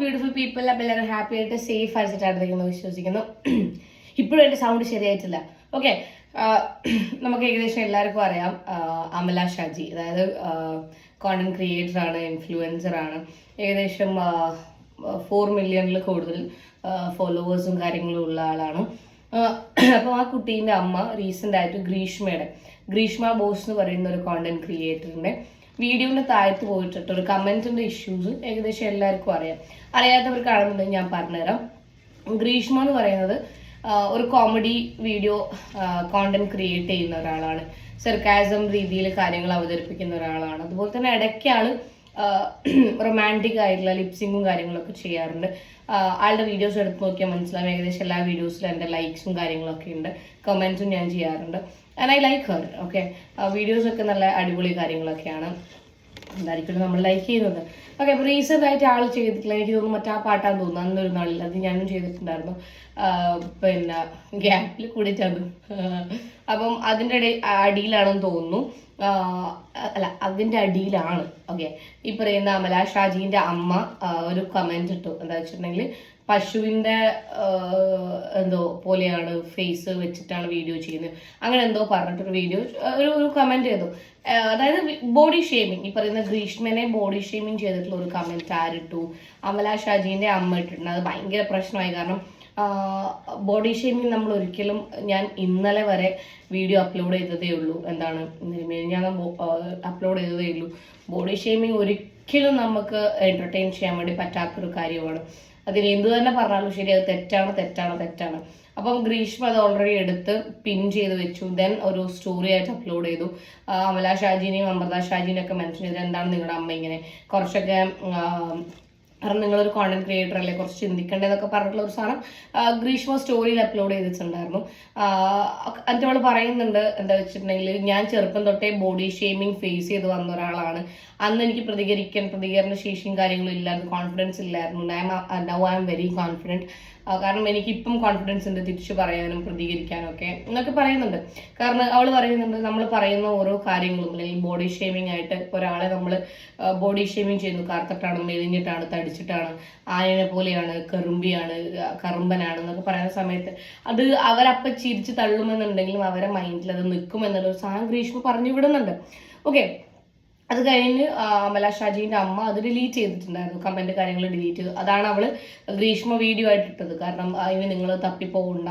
Beautiful people അപ്പം എല്ലാവരും happy ആയിട്ട് സേഫ് ആയിട്ടാണ് വിശ്വസിക്കുന്നു. ഇപ്പോഴും എന്റെ സൗണ്ട് ശരിയായിട്ടില്ല. ഓക്കെ നമുക്ക് ഏകദേശം എല്ലാവർക്കും അറിയാം അമല ഷാജി. അതായത് കോണ്ടന്റ് ക്രിയേറ്റർ ആണ് ഇൻഫ്ലുവൻസർ ആണ്. ഏകദേശം ഫോർ മില്യണിൽ കൂടുതൽ ഫോളോവേഴ്സും കാര്യങ്ങളും ഉള്ള ആളാണ്. അപ്പോൾ ആ കുട്ടീന്റെ അമ്മ റീസെന്റ് ആയിട്ട് ഗ്രീഷ്മയുടെ ഗ്രീഷ്മ ബോസ് എന്ന് പറയുന്ന ഒരു കോണ്ടന്റ് ക്രിയേറ്ററിന്റെ വീഡിയോന്റെ താഴത്ത് പോയിട്ടിട്ട് ഒരു കമന്റിന്റെ ഇഷ്യൂസ് ഏകദേശം എല്ലാവർക്കും അറിയാം. അറിയാത്തവർക്ക് ആണെന്നുണ്ടെങ്കിൽ ഞാൻ പറഞ്ഞുതരാം. ഗ്രീഷ്മ എന്ന് പറയുന്നത് ഒരു കോമഡി വീഡിയോ കോണ്ടന്റ് ക്രിയേറ്റ് ചെയ്യുന്ന ഒരാളാണ്. സർക്കാസം രീതിയിൽ കാര്യങ്ങൾ അവതരിപ്പിക്കുന്ന ഒരാളാണ്. അതുപോലെ തന്നെ ഇടയ്ക്കാണ് റൊമാന്റിക് ആയിട്ടുള്ള ലിപ്സിങ്ങും കാര്യങ്ങളൊക്കെ ചെയ്യാറുണ്ട്. ആളുടെ വീഡിയോസ് എടുത്ത് നോക്കിയാൽ മനസ്സിലാവും. ഏകദേശം എല്ലാ വീഡിയോസിലും എന്റെ ലൈക്സും കാര്യങ്ങളൊക്കെ ഉണ്ട്. കമൻസും ഞാൻ ചെയ്യാറുണ്ട്. And I like her okay videos ഒക്കെ നല്ല അടിപൊളി കാര്യങ്ങളൊക്കെയാണ്. എന്തായിരിക്കും നമ്മൾ ലൈക്ക് ചെയ്യുന്നത്. ഓക്കെ അപ്പോൾ റീസെന്റ് ആയിട്ട് ആൾ ചെയ്തിട്ടില്ല. എനിക്ക് തോന്നുന്നു മറ്റാ പാട്ടാന്ന് തോന്നുന്നു. അന്നൊരു നാളിൽ അത് ഞാനും ചെയ്തിട്ടുണ്ടായിരുന്നു. പിന്നെ ഗ്യാപ്പിൽ കൂടിയിട്ടത് അപ്പം അതിന്റെ ഇടയിൽ അടിയിലാണെന്ന് തോന്നുന്നു. അല്ല അതിന്റെ അടിയിലാണ്. ഓക്കെ ഈ പറയുന്ന അമല ഷാജീന്റെ അമ്മ ഒരു കമന്റ് ഇട്ടു. എന്താ വെച്ചിട്ടുണ്ടെങ്കിൽ പശുവിന്റെ എന്തോ പോലെയാണ് ഫേസ് വെച്ചിട്ടാണ് വീഡിയോ ചെയ്യുന്നത്. അങ്ങനെ എന്തോ പറഞ്ഞിട്ടൊരു വീഡിയോ ഒരു ഒരു കമന്റ് ചെയ്തു. അതായത് ബോഡി ഷേമിങ് ഈ പറയുന്ന ഗ്രീഷ്മനെ ബോഡി ഷേമിങ് ചെയ്തിട്ടുള്ള ഒരു കമന്റ് ആരിട്ടു? അമല ഷാജീന്റെ അമ്മ ഇട്ടിട്ടുണ്ട്. അത് ഭയങ്കര പ്രശ്നമായി. കാരണം ബോഡി ഷേമിങ് നമ്മൾ ഒരിക്കലും ഞാൻ ഇന്നലെ വരെ വീഡിയോ അപ്ലോഡ് ചെയ്തതേ ഉള്ളൂ. എന്താണ് ഞാൻ അപ്ലോഡ് ചെയ്തതേ ഉള്ളൂ. ബോഡി ഷേമിങ് ഒരിക്കലും നമുക്ക് എന്റർടൈൻ ചെയ്യാൻ വേണ്ടി പറ്റാത്തൊരു കാര്യമാണ്. അതിന് എന്തു തന്നെ പറഞ്ഞാലും ശരി അത് തെറ്റാണ് തെറ്റാണ് തെറ്റാണ്. അപ്പം ഗ്രീഷ്മ അത് ഓൾറെഡി എടുത്ത് പിൻ ചെയ്ത് വെച്ചു. ദെൻ ഒരു സ്റ്റോറി ആയിട്ട് അപ്ലോഡ് ചെയ്തു. അമല ഷാജിനെയും അമൃത ഷാജിനെയും ഒക്കെ മെൻഷൻ ചെയ്ത്. എന്താണ് നിങ്ങളുടെ അമ്മ ഇങ്ങനെ കുറച്ചൊക്കെ കാരണം നിങ്ങളൊരു കോണ്ടന്റ് ക്രിയേറ്റർ അല്ലേ കുറച്ച് ചിന്തിക്കേണ്ടതൊക്കെ പറഞ്ഞിട്ടുള്ള ഒരു സാധനം ഗ്രീഷ്മ സ്റ്റോറിയിൽ അപ്ലോഡ് ചെയ്തിട്ടുണ്ടായിരുന്നു. എന്നിട്ട് അവൾ പറയുന്നുണ്ട് എന്താ വെച്ചിട്ടുണ്ടെങ്കിൽ ഞാൻ ചെറുപ്പം തൊട്ടേ ബോഡി ഷേമിങ് ഫേസ് ചെയ്ത് വന്ന ഒരാളാണ്. അന്ന് എനിക്ക് പ്രതികരിക്കാൻ പ്രതികരണ ശേഷിയും കാര്യങ്ങളും ഇല്ലായിരുന്നു കോൺഫിഡൻസ് ഇല്ലായിരുന്നു. Now I M very confident കാരണം എനിക്ക് ഇപ്പം കോൺഫിഡൻസ് ഉണ്ട് തിരിച്ചു പറയാനും പ്രതികരിക്കാനും ഒക്കെ എന്നൊക്കെ പറയുന്നുണ്ട്. കാരണം അവൾ പറയുന്നുണ്ട് നമ്മൾ പറയുന്ന ഓരോ കാര്യങ്ങളും അല്ലെങ്കിൽ ബോഡി ഷേമിംഗ് ആയിട്ട് ഒരാളെ നമ്മൾ ബോഡി ഷേമിംഗ് ചെയ്യുന്നു. കറുത്തിട്ടാണ് മെലിഞ്ഞിട്ടാണ് തടിച്ചിട്ടാണ് ആയനെ പോലെയാണ് കറുമ്പിയാണ് കറുമ്പനാണ് എന്നൊക്കെ പറയുന്ന സമയത്ത് അത് അവരപ്പം ചിരിച്ച് തള്ളുമെന്നുണ്ടെങ്കിലും അവരെ മൈൻഡിൽ അത് നിൽക്കും എന്നുള്ളൊരു സാധനം ഗ്രീഷ്മ പറഞ്ഞു വിടുന്നുണ്ട്. ഓക്കെ അത് കഴിഞ്ഞ് അമല ഷാജീന്റെ അമ്മ അത് ഡിലീറ്റ് ചെയ്തിട്ടുണ്ടായിരുന്നു. കമന്റ് കാര്യങ്ങൾ ഡിലീറ്റ് ചെയ്തു. അതാണ് അവൾ ഗ്രീഷ്മ വീഡിയോ ആയിട്ട് ഇട്ടത്. കാരണം അതിന് നിങ്ങൾ തപ്പിപ്പോകണ്ട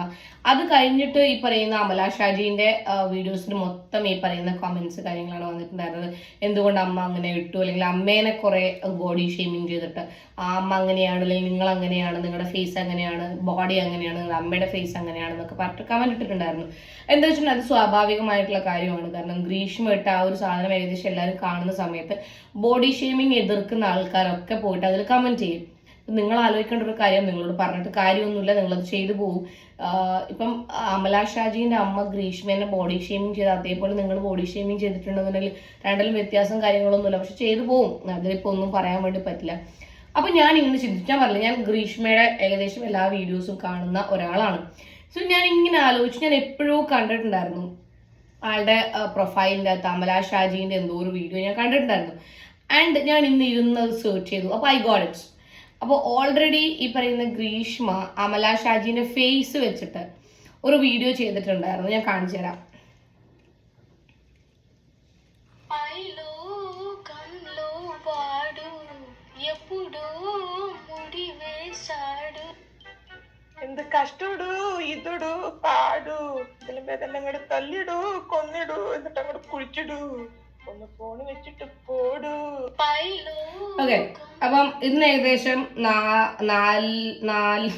അത് കഴിഞ്ഞിട്ട് ഈ പറയുന്ന അമല ഷാജീന്റെ വീഡിയോസിന് മൊത്തം ഈ പറയുന്ന കമൻസ് കാര്യങ്ങളാണ് വന്നിട്ടുണ്ടായിരുന്നത്. എന്തുകൊണ്ട് അമ്മ അങ്ങനെ ഇട്ടു? അല്ലെങ്കിൽ അമ്മേനെ കുറേ ബോഡി ഷെയ്മിങ് ചെയ്തിട്ട് ആ അമ്മ അങ്ങനെയാണ്. അല്ലെങ്കിൽ നിങ്ങൾ അങ്ങനെയാണ്. നിങ്ങളുടെ ഫേസ് അങ്ങനെയാണ്. ബോഡി അങ്ങനെയാണ്. നിങ്ങളുടെ അമ്മയുടെ ഫേസ് അങ്ങനെയാണ്. എന്നൊക്കെ പറഞ്ഞിട്ട് കമന്റ് ഇട്ടിട്ടുണ്ടായിരുന്നു. എന്താ വെച്ചിട്ടുണ്ടെങ്കിൽ അത് സ്വാഭാവികമായിട്ടുള്ള കാര്യമാണ്. കാരണം ഗ്രീഷ്മ ഇട്ട ആ ഒരു സാധനം ഏകദേശം എല്ലാവരും കാണുന്ന സമയത്ത് ബോഡി ഷേമിങ് എതിർക്കുന്ന ആൾക്കാരൊക്കെ പോയിട്ട് അതിൽ കമന്റ് ചെയ്യും. നിങ്ങൾ ആലോചിക്കേണ്ട ഒരു കാര്യം നിങ്ങളോട് പറഞ്ഞിട്ട് കാര്യമൊന്നുമില്ല നിങ്ങളത് ചെയ്തു പോകും ഇപ്പം അമല ഷാജീന്റെ അമ്മ ഗ്രീഷ്മേനെ ബോഡി ഷേമിങ് ചെയ്ത് അതേപോലെ നിങ്ങൾ ബോഡി ഷേമിങ് ചെയ്തിട്ടുണ്ടെന്നുണ്ടെങ്കിൽ രണ്ടിലും വ്യത്യാസം കാര്യങ്ങളൊന്നുമില്ല. പക്ഷെ ചെയ്തു പോകും അതിലിപ്പോൾ ഒന്നും പറയാൻ വേണ്ടി പറ്റില്ല. അപ്പൊ ഞാൻ ഇങ്ങനെ ചിന്തിച്ചാൽ പറഞ്ഞില്ല ഞാൻ ഗ്രീഷ്മയുടെ ഏകദേശം എല്ലാ വീഡിയോസും കാണുന്ന ഒരാളാണ്. സോ ഞാൻ ഇങ്ങനെ ആലോചിച്ച്. ഞാൻ എപ്പോഴോ കണ്ടിട്ടുണ്ടായിരുന്നു. ആളുടെ പ്രൊഫൈലിന്റെ തമല ഷാജീന്റെ എന്തോ ഒരു വീഡിയോ ഞാൻ കണ്ടിട്ടുണ്ടായിരുന്നു. ആൻഡ് ഞാൻ ഇന്ന് ഇരുന്ന് സെർച്ച് ചെയ്തു. അപ്പോൾ ഐ ഗോഡ് ഇറ്റ്സ് അപ്പോൾ ഓൾറെഡി ഈ പറയുന്ന ഗ്രീഷ്മ അമല ഷാജീന്റെ ഫേസ് വെച്ചിട്ട് ഒരു വീഡിയോ ചെയ്തിട്ടുണ്ടായിരുന്നു. ഞാൻ കാണിച്ചു തരാം. എന്ത് കഷ്ടോടു ഇതിടു പാടു ഇതിലും ഭേദം അങ്ങോട്ട് തല്ലിടു കൊന്നിടു എന്നിട്ട് അങ്ങോട്ട് കുഴിച്ചിടു. ഒന്ന് ഫോണ് വെച്ചിട്ട് പോടൂ. ഓക്കെ അപ്പം ഇന്ന് ഏകദേശം നാ- നാല് നാല്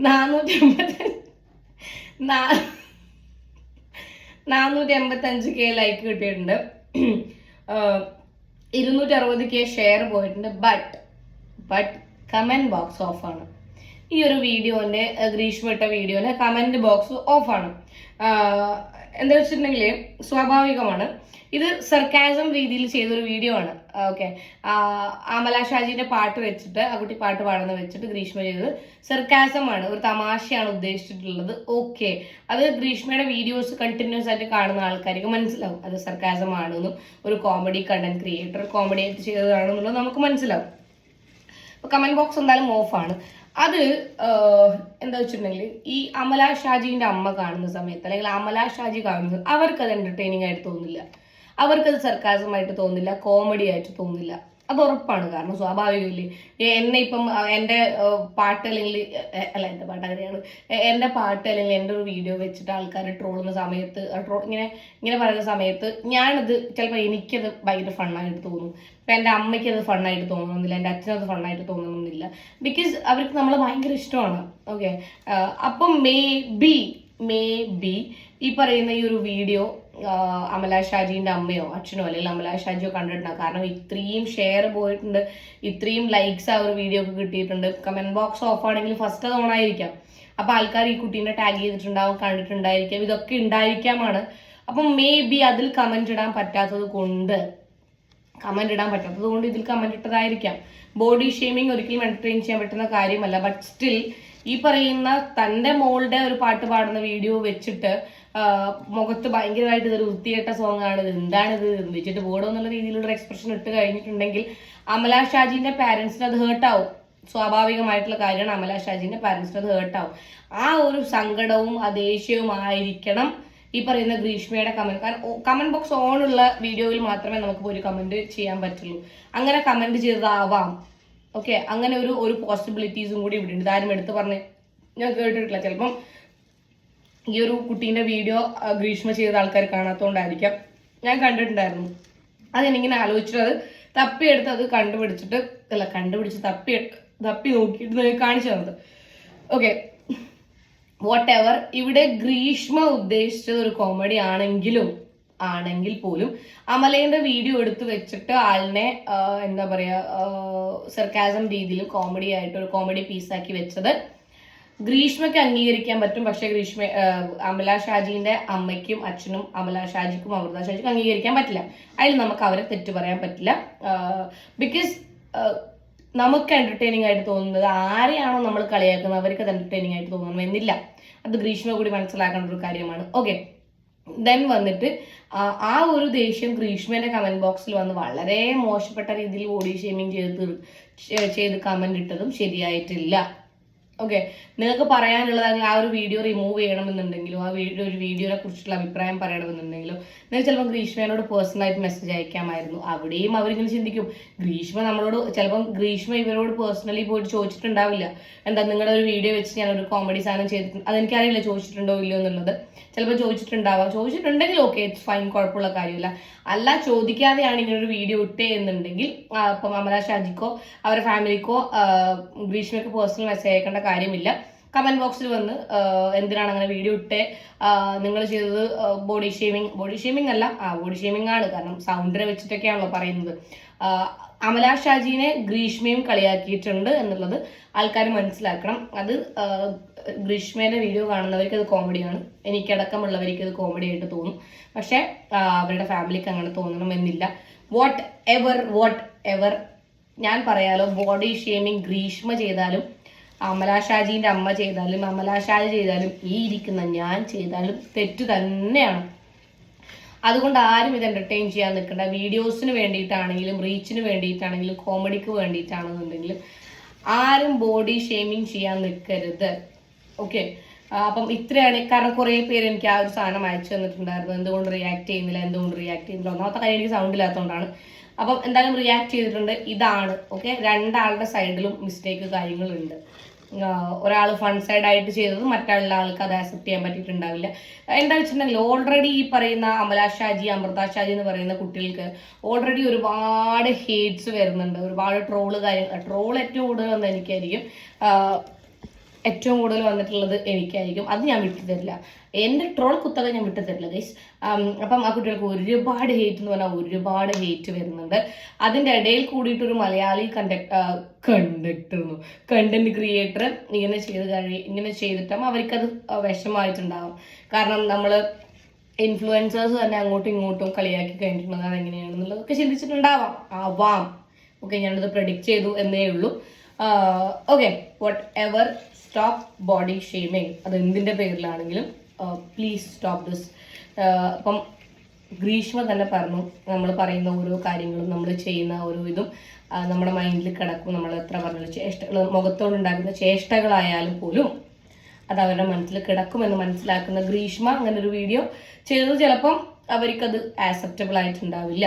നാനൂറ്റി അമ്പത്തി നാനൂറ്റി അമ്പത്തി അഞ്ച് കെ ലൈക്ക് കിട്ടിയിട്ടുണ്ട്. ഇരുന്നൂറ്റി അറുപത് കെ ഷെയർ പോയിട്ടുണ്ട് ബട്ട് ബട്ട് കമന്റ് ബോക്സ് ഓഫാണ് ഈ ഒരു വീഡിയോന്റെ ഗ്രീഷ്മ ഇട്ട വീഡിയോന്റെ കമന്റ് ബോക്സ് ഓഫാണ് എന്താ വെച്ചിട്ടുണ്ടെങ്കിൽ സ്വാഭാവികമാണ്. ഇത് സർക്കാസം രീതിയിൽ ചെയ്തൊരു വീഡിയോ ആണ്. ഓക്കെ അമല ഷാജിന്റെ പാട്ട് വെച്ചിട്ട് ആ കുട്ടി പാട്ട് പാടുന്ന വെച്ചിട്ട് ഗ്രീഷ്മ ചെയ്തത് സർക്കാസമാണ് ഒരു തമാശയാണ് ഉദ്ദേശിച്ചിട്ടുള്ളത്. ഓക്കെ അത് ഗ്രീഷ്മയുടെ വീഡിയോസ് കണ്ടിന്യൂസ് ആയിട്ട് കാണുന്ന ആൾക്കാർക്ക് മനസ്സിലാവും. അത് സർക്കാസമാണെന്നും ഒരു കോമഡി കണ്ടന്റ് ക്രിയേറ്റർ കോമഡി ആയിട്ട് ചെയ്തതാണെന്നുള്ളത് നമുക്ക് മനസ്സിലാവും. കമന്റ് ബോക്സ് എന്തായാലും ഓഫാണ് അത് എന്താ വെച്ചിട്ടുണ്ടെങ്കിൽ ഈ അമല ഷാജിന്റെ അമ്മ കാണുന്ന സമയത്ത് അല്ലെങ്കിൽ അമല ഷാജി കാണുന്നത് അവർക്കത് എന്റർടൈനിങ് ആയിട്ട് തോന്നില്ല. അവർക്കത് സർക്കാസമായിട്ട് തോന്നില്ല കോമഡി ആയിട്ട് തോന്നില്ല. അത് ഉറപ്പാണ് കാരണം സ്വാഭാവികമില്ലേ? എന്നെ ഇപ്പം എന്റെ പാട്ട് അല്ലെങ്കിൽ അല്ല എന്റെ പാട്ട് അങ്ങനെയാണ്. എന്റെ പാട്ട് അല്ലെങ്കിൽ എന്റെ ഒരു വീഡിയോ വെച്ചിട്ട് ആൾക്കാർ ട്രോളുന്ന സമയത്ത് ട്രോൾ ഇങ്ങനെ ഇങ്ങനെ പറയുന്ന സമയത്ത് ഞാനത് ചിലപ്പോൾ എനിക്കത് ഭയങ്കര ഫണ്ണായിട്ട് തോന്നും. ഇപ്പം എന്റെ അമ്മയ്ക്ക് അത് ഫണ്ണായിട്ട് തോന്നണമെന്നില്ല എന്റെ അച്ഛനത് ഫണ്ണായിട്ട് തോന്നണമെന്നില്ല. ബിക്കോസ് അവർക്ക് നമ്മളെ ഭയങ്കര ഇഷ്ടമാണ്. ഓക്കെ അപ്പം മേ ബി മേ ബി ഈ പറയുന്ന ഈ ഒരു വീഡിയോ അമല ഷാജീന്റെ അമ്മയോ അച്ഛനോ അല്ലെങ്കിൽ അമല ഷാജിയോ കണ്ടിട്ടുണ്ടാവും കാരണം ഇത്രയും ഷെയർ പോയിട്ടുണ്ട് ഇത്രയും ലൈക്സ് ആ ഒരു വീഡിയോ ഒക്കെ കിട്ടിയിട്ടുണ്ട്. കമന്റ് ബോക്സ് ഓഫ് ആണെങ്കിൽ ഫസ്റ്റ് ഓൺ ആയിരിക്കാം. അപ്പൊ ആൾക്കാർ ഈ കുട്ടീനെ ടാഗ് ചെയ്തിട്ടുണ്ടാവും കണ്ടിട്ടുണ്ടായിരിക്കാം ഇതൊക്കെ ഉണ്ടായിരിക്കാമാണ്. അപ്പം മേ ബി അതിൽ കമന്റ് ഇടാൻ പറ്റാത്തത് കൊണ്ട് കമന്റ് ഇടാൻ പറ്റാത്തത് കൊണ്ട് ഇതിൽ കമന്റ് ഇട്ടതായിരിക്കാം. ബോഡി ഷേമിംഗ് ഒരിക്കലും എന്റർടൈൻ ചെയ്യാൻ പറ്റുന്ന കാര്യമല്ല. ബട്ട് സ്റ്റിൽ ഈ പറയുന്ന തന്റെ മോളുടെ ഒരു പാട്ട് പാടുന്ന വീഡിയോ വെച്ചിട്ട് മുഖത്ത് ഭയങ്കരമായിട്ട് ഇതൊരു വൃത്തികെട്ട സോങ് ആണ്. ഇത് എന്താണിത്? വെച്ചിട്ട് പോടോ എന്നുള്ള രീതിയിലുള്ള എക്സ്പ്രഷൻ ഇട്ട് കഴിഞ്ഞിട്ടുണ്ടെങ്കിൽ അമല ഷാജിന്റെ പാരന്റ്സിന് അത് ഹേർട്ട് ആവും. സ്വാഭാവികമായിട്ടുള്ള കാര്യമാണ് അമല ഷാജിന്റെ പാരന്റ്സിന് അത് ഹേർട്ട് ആവും. ആ ഒരു സങ്കടവും ആ ദേഷ്യവും ആയിരിക്കണം ഈ പറയുന്ന ഗ്രീഷ്മയുടെ കമന്റ് കാരണം കമന്റ് ബോക്സ് ഓൺ ഉള്ള വീഡിയോയിൽ മാത്രമേ നമുക്ക് ഒരു കമന്റ് ചെയ്യാൻ പറ്റുള്ളൂ. അങ്ങനെ കമന്റ് ചെയ്തതാവാം. ഓക്കെ അങ്ങനെ ഒരു ഒരു പോസിബിലിറ്റീസും കൂടി ഇവിടെ ഉണ്ട് ഇതാരും എടുത്ത് പറഞ്ഞ് ഞാൻ കേട്ടിട്ടില്ല. ചിലപ്പം ഈ ഒരു കുട്ടീന്റെ വീഡിയോ ഗ്രീഷ്മ ചെയ്ത ആൾക്കാർ കാണാത്തോണ്ടായിരിക്കാം. ഞാൻ കണ്ടിട്ടുണ്ടായിരുന്നു. അത് എനിക്കിങ്ങനെ ആലോചിച്ചിട്ട് അത് തപ്പിയെടുത്ത് അത് കണ്ടുപിടിച്ചിട്ട് അല്ല കണ്ടുപിടിച്ച് തപ്പി തപ്പി നോക്കിയിട്ട് കാണിച്ചു തന്നത്. ഓക്കെ വാട്ട് എവർ ഇവിടെ ഗ്രീഷ്മ ഉദ്ദേശിച്ചത് ഒരു കോമഡി ആണെങ്കിലും ആണെങ്കിൽ പോലും അമലേന്റെ വീഡിയോ എടുത്തു വെച്ചിട്ട് ആളിനെ എന്താ പറയാ സർക്കാസം രീതിയിൽ കോമഡി ആയിട്ട് ഒരു കോമഡി പീസാക്കി വെച്ചത് ഗ്രീഷ്മയ്ക്ക് അംഗീകരിക്കാൻ പറ്റും. പക്ഷേ ഗ്രീഷ്മ അമല ഷാജിന്റെ അമ്മയ്ക്കും അച്ഛനും അമല ഷാജിക്കും അമൃത ഷാജിക്കും അംഗീകരിക്കാൻ പറ്റില്ല. അതിൽ നമുക്ക് അവരെ തെറ്റ് പറയാൻ പറ്റില്ല. ബിക്കോസ് നമുക്ക് എന്റർടൈനിങ് ആയിട്ട് തോന്നുന്നത് ആരെയാണോ നമ്മൾ കളിയാക്കുന്നത് അവർക്ക് അത് എന്റർടൈനിങ് ആയിട്ട് തോന്നണമെന്നില്ല. അത് ഗ്രീഷ്മ കൂടി മനസ്സിലാക്കേണ്ട ഒരു കാര്യമാണ്. ഓക്കെ ദെൻ വന്നിട്ട് ആ ഒരു ദേഷ്യം ഗ്രീഷ്മേന്റെ കമന്റ് ബോക്സിൽ വന്ന് വളരെ മോശപ്പെട്ട രീതിയിൽ ബോഡി ഷേമിങ് ചെയ്ത് ചെയ്ത് കമന്റ് ഇട്ടതും ശരിയായിട്ടില്ല. ഓക്കെ നിങ്ങൾക്ക് പറയാനുള്ളത് ആ ഒരു വീഡിയോ റിമൂവ് ചെയ്യണമെന്നുണ്ടെങ്കിലോ ആ വീഡിയോ ഒരു വീഡിയോനെ കുറിച്ചുള്ള അഭിപ്രായം പറയണമെന്നുണ്ടെങ്കിലോ നിങ്ങൾ ചിലപ്പോൾ ഗ്രീഷ്മയോട് പേഴ്സണലായിട്ട് മെസ്സേജ് അയക്കാമായിരുന്നു. അവിടെയും അവരിങ്ങനെ ചിന്തിക്കും. ഗ്രീഷ്മ നമ്മളോട് ചിലപ്പം ഗ്രീഷ്മ ഇവരോട് പേഴ്സണലി പോയിട്ട് ചോദിച്ചിട്ടുണ്ടാവില്ല. എന്താ നിങ്ങളുടെ ഒരു വീഡിയോ വെച്ച് ഒരു കോമഡി സാധനം ചെയ്തിട്ടുണ്ട്. അതെനിക്കറിയില്ല ചോദിച്ചിട്ടുണ്ടോ ഇല്ലയോ എന്നുള്ളത്. ചിലപ്പോൾ ചോദിച്ചിട്ടുണ്ടാവാം. ചോദിച്ചിട്ടുണ്ടെങ്കിൽ ഓക്കെ ഇറ്റ്സ് ഫൈൻ കുഴപ്പമുള്ള കാര്യമില്ല. അല്ല ചോദിക്കാതെയാണ് ഇങ്ങനെ ഒരു വീഡിയോ ഇട്ടേ എന്നുണ്ടെങ്കിൽ അപ്പം അമല ഷാജിക്കോ അവരുടെ ഫാമിലിക്കോ ഗ്രീഷ്മയ്ക്ക് പേഴ്സണൽ മെസ്സേജ് അയക്കേണ്ട കാര്യമില്ല. കമന്റ് ബോക്സിൽ വന്ന് എന്തിനാണ് അങ്ങനെ വീഡിയോ ഇട്ടേ? നിങ്ങൾ ചെയ്തത് ബോഡി ഷേമിങ് ബോഡി ഷേമിംഗ് അല്ല ആ ബോഡി ഷേമിംഗ് ആണ്. കാരണം സൗണ്ടിനെ വെച്ചിട്ടൊക്കെയാണല്ലോ പറയുന്നത്. അമല ഷാജീനെ ഗ്രീഷ്മയും കളിയാക്കിയിട്ടുണ്ട് എന്നുള്ളത് ആൾക്കാർ മനസ്സിലാക്കണം. അത് ഗ്രീഷ്മേന്റെ വീഡിയോ കാണുന്നവർക്ക് അത് കോമഡിയാണ് എനിക്കടക്കമുള്ളവർക്ക് അത് കോമഡി ആയിട്ട് തോന്നും. പക്ഷേ അവരുടെ ഫാമിലിക്ക് അങ്ങനെ തോന്നണമെന്നില്ല. വാട്ട് എവർ വാട്ട് എവർ ഞാൻ പറയാലോ ബോഡി ഷേമിങ് ഗ്രീഷ്മ ചെയ്താലും അമല ഷാജീന്റെ അമ്മ ചെയ്താലും അമല ഷാജി ചെയ്താലും ഈ ഇരിക്കുന്ന ഞാൻ ചെയ്താലും തെറ്റ് തന്നെയാണ്. അതുകൊണ്ട് ആരും ഇത് എന്റർടൈൻ ചെയ്യാൻ നിൽക്കേണ്ട. വീഡിയോസിന് വേണ്ടിയിട്ടാണെങ്കിലും റീച്ചിന് വേണ്ടിയിട്ടാണെങ്കിലും കോമഡിക്ക് വേണ്ടിയിട്ടാണെന്നുണ്ടെങ്കിലും ആരും ബോഡി ഷേമിങ് ചെയ്യാൻ നിൽക്കരുത്. ഓക്കെ അപ്പം ഇത്രയാണ്. കാരണം കുറേ പേര് എനിക്ക് ആ ഒരു സാധനം അയച്ചു തന്നിട്ടുണ്ടായിരുന്നു. എന്തുകൊണ്ട് റിയാക്ട് ചെയ്യുന്നില്ല എന്തുകൊണ്ട് റിയാക്ട് ചെയ്യുന്നില്ല. ഒന്നാമത്തെ കാര്യം എനിക്ക് സൗണ്ട് ഇല്ലാത്തതുകൊണ്ടാണ്. അപ്പം എന്തായാലും റിയാക്ട് ചെയ്തിട്ടുണ്ട്. ഇതാണ്. ഓക്കെ രണ്ടാളുടെ സൈഡിലും മിസ്റ്റേക്ക് കാര്യങ്ങളുണ്ട് ഒരാൾ ഫൺ സൈഡ് ആയിട്ട് ചെയ്തത് മറ്റുള്ള ആൾക്ക് അത് ആക്സെപ്റ്റ് ചെയ്യാൻ പറ്റിയിട്ടുണ്ടാവില്ല. എന്താ വെച്ചിട്ടുണ്ടെങ്കിൽ ഓൾറെഡി ഈ പറയുന്ന അമല ഷാജി അമൃത ഷാജി എന്ന് പറയുന്ന കുട്ടികൾക്ക് ഓൾറെഡി ഒരുപാട് ഹേറ്റ്സ് വരുന്നുണ്ട്. ഒരുപാട് ട്രോൾ കാര്യങ്ങൾ ട്രോൾ ഏറ്റവും കൂടുതൽ എനിക്കായിരിക്കും. ഏറ്റവും കൂടുതൽ വന്നിട്ടുള്ളത് എനിക്കായിരിക്കും. അത് ഞാൻ വിട്ടു തരില്ല. എന്റെ ട്രോൾ കുത്തക ഞാൻ വിട്ടു തരില്ല ഗൈസ് അപ്പം ആ കുട്ടികൾക്ക് ഒരുപാട് ഹേറ്റ് എന്ന് പറഞ്ഞാൽ ഒരുപാട് ഹേറ്റ് വരുന്നുണ്ട്. അതിന്റെ ഇടയിൽ കൂടിയിട്ട് ഒരു Malayali conduct conductor content creator ഇങ്ങനെ ചെയ്ത് കഴി ഇങ്ങനെ ചെയ്തിട്ടാകുമ്പോൾ അവർക്കത് വിഷമമായിട്ടുണ്ടാവും. കാരണം നമ്മൾ ഇൻഫ്ലുവൻസേഴ്സ് തന്നെ അങ്ങോട്ടും ഇങ്ങോട്ടും കളിയാക്കി കഴിഞ്ഞിട്ടുള്ളത് അതെങ്ങനെയാണെന്നുള്ളതൊക്കെ ചിന്തിച്ചിട്ടുണ്ടാവാം. ആവാം. ഓക്കെ ഞാനത് പ്രഡിക്റ്റ് ചെയ്തു എന്നേ ഉള്ളൂ. Okay whatever stop body shaming അത് എന്തിന്റെ പേരിലാണെങ്കിലും പ്ലീസ് സ്റ്റോപ്പ് ദിസ് അപ്പം ഗ്രീഷ്മ തന്നെ പറഞ്ഞു നമ്മൾ പറയുന്ന ഓരോ കാര്യങ്ങളും നമ്മൾ ചെയ്യുന്ന ഓരോ ഇതും നമ്മുടെ മൈൻഡിൽ കിടക്കും. നമ്മൾ എത്ര പറഞ്ഞാലും ചേഷ്ടകൾ മുഖത്തോടുണ്ടാക്കുന്ന ചേഷ്ടകളായാലും പോലും അത് അവരുടെ മനസ്സിൽ കിടക്കുമെന്ന് മനസ്സിലാക്കുന്ന ഗ്രീഷ്മ അങ്ങനെ ഒരു വീഡിയോ ചെയ്തത്. ചിലപ്പം അവർക്കത് ആക്സെപ്റ്റബിൾ ആയിട്ടുണ്ടാവില്ല.